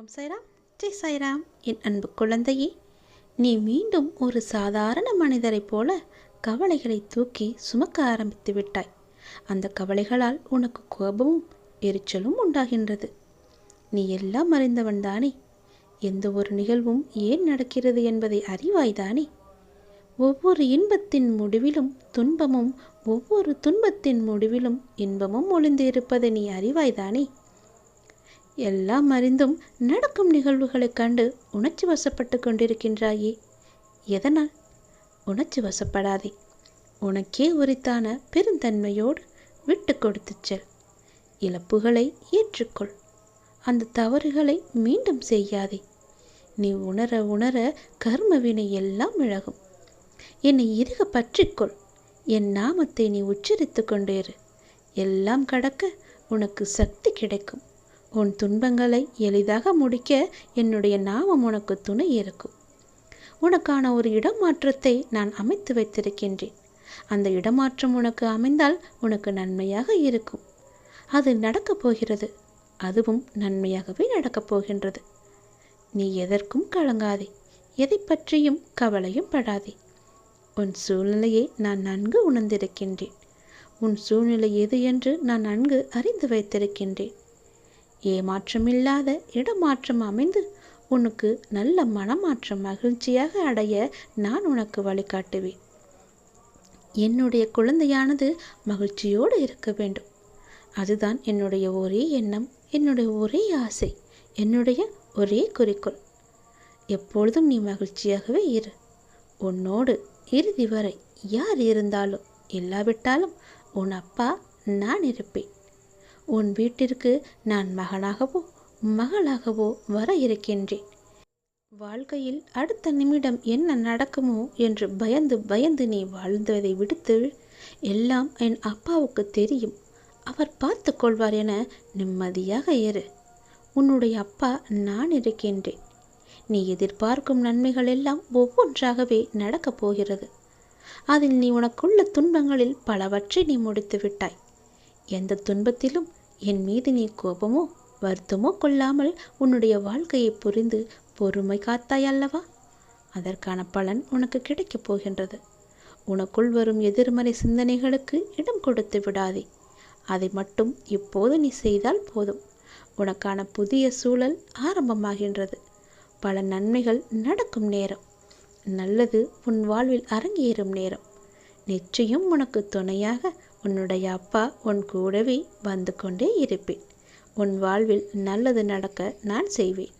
ஓம் சாய்ராம் ஜெய் சாய்ராம் என் அன்பு குழந்தையே நீ மீண்டும் ஒரு சாதாரண மனிதரைப் போல கவலைகளை தூக்கி சுமக்க ஆரம்பித்து விட்டாய். அந்த கவலைகளால் உனக்கு கோபமும் எரிச்சலும் உண்டாகின்றது. நீ எல்லாம் அறிந்தவன் தானே. எந்த ஒரு நிகழ்வும் ஏன் நடக்கிறது என்பதை அறிவாய்தானே ஒவ்வொரு இன்பத்தின் முடிவிலும் துன்பமும் ஒவ்வொரு துன்பத்தின் முடிவிலும் இன்பமும் ஒளிந்து இருப்பதை நீ அறிவாய்தானே எல்லாம் அறிந்தும் நடக்கும் நிகழ்வுகளைக் கண்டு உணர்ச்சி வசப்பட்டு கொண்டிருக்கின்றாயே. எதனால்? உணர்ச்சி வசப்படாதே. உனக்கே உரித்தான பெருந்தன்மையோடு விட்டு கொடுத்துச் செல். இழப்புகளை ஏற்றுக்கொள். அந்த தவறுகளை மீண்டும் செய்யாதே. நீ உணர உணர கர்மவினை எல்லாம் விலகும். என்னை இறுக பற்றிக்கொள். என் நாமத்தை நீ உச்சரித்து கொண்டேரு எல்லாம் கடக்க உனக்கு சக்தி கிடைக்கும். உன் துன்பங்களை எளிதாக முடிக்க என்னுடைய நாமம் உனக்கு துணை இருக்கும். உனக்கான ஒரு இடமாற்றத்தை நான் அமைத்து வைத்திருக்கின்றேன். அந்த இடமாற்றம் உனக்கு அமைந்தால் உனக்கு நன்மையாக இருக்கும். அது நடக்கப் போகிறது. அதுவும் நன்மையாகவே நடக்கப் போகின்றது. நீ எதற்கும் கலங்காதே. எதை பற்றியும் கவலையும் படாதே. உன் சூழ்நிலையை நான் நன்கு உணர்ந்திருக்கின்றேன். உன் சூழ்நிலை எது என்று நான் நன்கு அறிந்து வைத்திருக்கின்றேன். ஏமாற்றமில்லாத இடமாற்றம் அமைந்து உனக்கு நல்ல மனமாற்றம் மகிழ்ச்சியாக அடைய நான் உனக்கு வழிகாட்டுவேன். என்னுடைய குழந்தையானது மகிழ்ச்சியோடு இருக்க வேண்டும். அதுதான் என்னுடைய ஒரே எண்ணம் என்னுடைய ஒரே ஆசை என்னுடைய ஒரே குறிக்கோள். எப்பொழுதும் நீ மகிழ்ச்சியாகவே இரு. உன்னோடு இறுதி வரை யார் இருந்தாலும் இல்லாவிட்டாலும் உன் அப்பா நான் இருப்பேன். உன் வீட்டிற்கு நான் மகனாகவோ மகளாகவோ வர இருக்கின்றேன். வாழ்க்கையில் அடுத்த நிமிடம் என்ன நடக்குமோ என்று பயந்து பயந்து நீ வாழ்ந்ததை விடுத்து எல்லாம் என் அப்பாவுக்கு தெரியும். அவர் பார்த்து கொள்வார் என நிம்மதியாக இரு. உன்னுடைய அப்பா நான் இருக்கின்றேன். நீ எதிர்பார்க்கும் நன்மைகள் எல்லாம் ஒவ்வொன்றாகவே நடக்கப் போகிறது. அதில் நீ உனக்குள்ள துன்பங்களில் பலவற்றை நீ முடித்து விட்டாய். எந்த துன்பத்திலும் என் மீது நீ கோபமோ வருத்தமோ கொள்ளாமல் உன்னுடைய வாழ்க்கையை புரிந்து பொறுமை காத்தாய் அல்லவா? அதற்கான பலன் உனக்கு கிடைக்கப் போகின்றது. உனக்குள் வரும் எதிர்மறை சிந்தனைகளுக்கு இடம் கொடுத்து விடாதே. அதை மட்டும் இப்போது நீ செய்தால் போதும். உனக்கான புதிய சூழல் ஆரம்பமாகின்றது. பல நன்மைகள் நடக்கும் நேரம். நல்லது உன் வாழ்வில் அரங்கேறும் நேரம். நிச்சயம் உனக்கு துணையாக உன்னுடைய அப்பா உன் கூடவே வந்து கொண்டே இருப்பேன். உன் வாழ்வில் நல்லது நடக்க நான் செய்வேன்.